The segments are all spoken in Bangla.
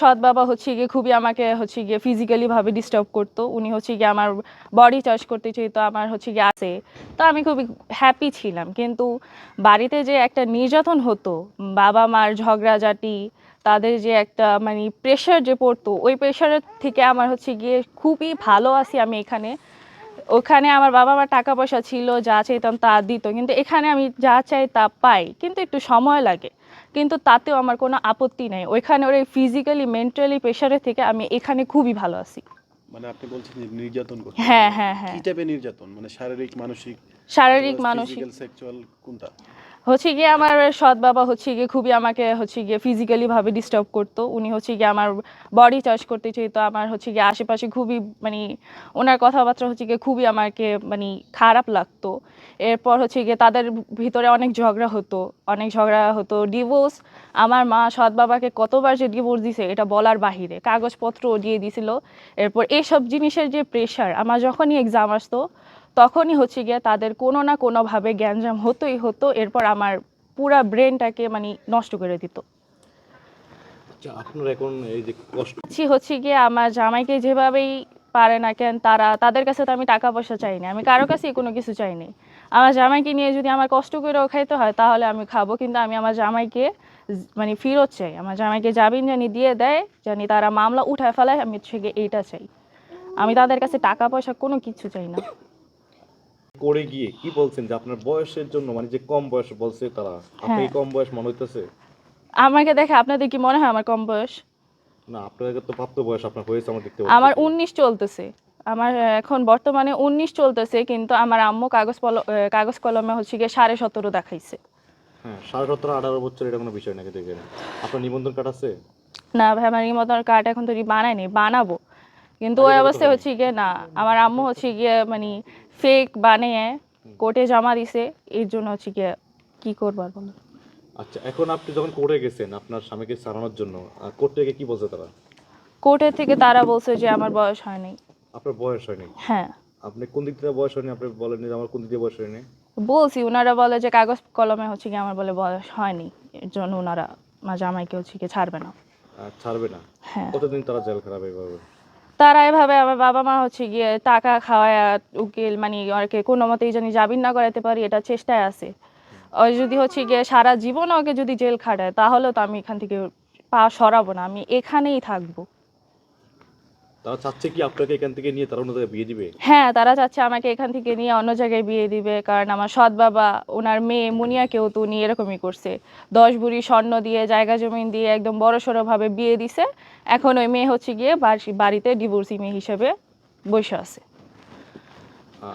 সৎ বাবা হচ্ছে গিয়ে খুবই আমাকে হচ্ছে গিয়ে ফিজিক্যালি ভাবে ডিস্টার্ব করতো। উনি হচ্ছে গিয়ে আমার বডি চয়েস করতে চাইতো, আমার হচ্ছে গিয়ে আছে। তো আমি খুবই হ্যাপি ছিলাম। কিন্তু বাড়িতে যে একটা নির্যাতন হতো, বাবা মার ঝগড়াঝাটি, তাদের যে একটা মানে প্রেশার যে পড়তো, ওই প্রেশারের থেকে আমার হচ্ছে গিয়ে খুবই ভালো আছি আমি এখানে। ওখানে আমার বাবা মার টাকা পয়সা ছিল যা চাইতাম তা দিত কিন্তু এখানে আমি যা চাই তা পাই কিন্তু একটু সময় লাগে। কিন্তু তাতেও আমার কোনো আপত্তি নেই। ওইখানে ওই ফিজিক্যালি মেন্টালি প্রেশারের থেকে আমি এখানে খুবই ভালো আছি। মানে আপনি বলছেন নির্যাতন করতে হ্যাঁ হ্যাঁ হ্যাঁ। কি টাইপের নির্যাতন? মানে শারীরিক মানসিক শারীরিক মানসিক। সেক্সুয়াল কোনটা? হচ্ছে গিয়ে আমার সৎ বাবা হচ্ছে গিয়ে খুবই আমাকে হচ্ছে গিয়ে ফিজিক্যালি ভাবে ডিস্টার্ব করতো। উনি হচ্ছে গিয়ে আমার বডি টাচ করতে চাইতো, আমার হচ্ছে গিয়ে আশেপাশে খুবই মানে ওনার কথাবার্তা হচ্ছে গিয়ে খুবই আমাকে মানে খারাপ লাগতো। এরপর হচ্ছে গিয়ে তাদের ভিতরে অনেক ঝগড়া হতো, অনেক ঝগড়া হতো। ডিভোর্স আমার মা সৎ বাবাকে কতবার যে ডিভোর্স দিছে এটা বলার বাহিরে কাগজপত্র দিয়ে দিছিল। এরপর এইসব জিনিসের যে প্রেশার আমার যখনই এক্সাম আসতো তখনই হচ্ছে গিয়ে তাদের কোনো না কোনোভাবে জ্ঞানজাম হতোই হতো এরপর আমার পুরা ব্রেনটাকে মানে নষ্ট করে দিত। আচ্ছা আপনার এখন এই যে কষ্ট হচ্ছে গিয়ে আমার জামাইকে যেভাবেই পারে না কেন তারা তাদের কাছে তো আমি টাকা পয়সা চাইনি আমি কারও কাছেই কোনো কিছু চাইনি আমার জামাইকে নিয়ে যদি আমার কষ্ট করেও খাইতে হয় তাহলে আমি খাব কিন্তু আমি আমার জামাইকে মানে ফেরত চাই। আমার জামাইকে জামিন জানি দিয়ে দেয় জানি তারা মামলা উঠায় ফেলায় আমি হচ্ছে এইটা চাই। আমি তাদের কাছে টাকা পয়সা কোনো কিছু চাই না। করে গিয়ে কি বলছেন যে আপনার বয়সের জন্য মানে যে কম বয়স বলছে তারা আপনি হ্যাঁ। কম বয়স মনে হইতেছে? আমাকে দেখে আপনাদের কি মনে হয় আমার কম বয়স? না আপনাদের তো প্রাপ্ত বয়স আপনার হয়েছে আমার দেখতে আমার পাচ্ছি। উনিশ চলতেছে। আমার এখন বর্তমানে উনিশ চলতেছে কিন্তু আমার আম্মু কাগজ কাগজ কলমে হচ্ছে গিয়ে সাড়ে সতেরো দেখাইছে। হ্যাঁ সাড়ে সতেরো আঠারো বছর এটা কোনো বিষয় নাকি দেখেন? আপনার নিবন্ধন কার্ড আছে? না ভাই আমার রিমোটার কার্ড এখন তৈরি বানায়নি বানাবো। কিন্তু ওই অবস্থায় হচ্ছে গিয়ে না আমার আম্মু হচ্ছে গিয়ে মানে ফেক বানিয়ে কোর্টে জমা দিছে এর জন্য হচ্ছে গিয়ে কি করব আর বলো? আচ্ছা এখন আপনি যখন কোর্টে গেছেন আপনার স্বামীকে সারানোর জন্য কোর্ট থেকে কি বলছে তারা? কোর্টের থেকে তারা বলছে যে আমার বয়স হয়নি। আপনার বয়স হয়নি? হ্যাঁ। আপনি কোন দিক থেকে বয়স হয়নি? আপনি বলেন যে আমার কোন দিক দিয়ে বয়স হয়নি? বলছি ওনারা বলে যে কাগজ কলমে হচ্ছে গিয়ে আমার বলে বয়স হয়নি এর জন্য ওনারা আমার জামাইকে হচ্ছে গিয়ে ছাড়বে না। আর ছাড়বে না? হ্যাঁ। কতদিন তারা জেল খারাপ এইভাবে তারা এভাবে আমার বাবা মা হচ্ছে গিয়ে টাকা খাওয়ায় উকিল মানে ওকে কোনো মতেই জানি জামিন না করাতে পারি, এটা চেষ্টায় আছে। ওই যদি হচ্ছে গিয়ে সারা জীবন ওকে যদি জেল খাটায়, তাহলে তো আমি এখান থেকে পা সরাবো না, আমি এখানেই থাকব। তারা চাচ্ছে কি আপনাকে এখান থেকে নিয়ে তারা অন্য জায়গায় বিয়ে দিবে? হ্যাঁ তারা চাচ্ছে আমাকে এখান থেকে নিয়ে অন্য জায়গায় বিয়ে দিবে কারণ আমার সৎ বাবা ওনার মেয়ে মুনিয়াকেও তো উনি এরকমই করছে। দশ বুড়ি স্বর্ণ দিয়ে জায়গা জমিন দিয়ে একদম বড় ভাবে বিয়ে দিছে। এখন ওই মেয়ে হচ্ছে গিয়ে বাড়িতে ডিভোর্সি মেয়ে হিসেবে বসে আছে।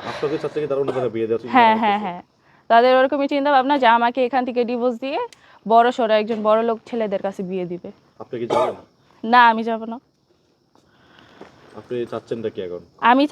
আপনাকে চাচ্ছে কি তারা অন্য জায়গায় বিয়ে দেওয়া হ্যাঁ হ্যাঁ হ্যাঁ। তাদের ওরকমই চিন্তা ভাবনা যে আমাকে এখান থেকে ডিভোর্স দিয়ে বড় সড়ো একজন বড় লোক ছেলেদের কাছে বিয়ে দিবে। আপনি কি যাবেন? না আমি যাব না। আপনি চাচ্ছেনটা কি এখন? আমি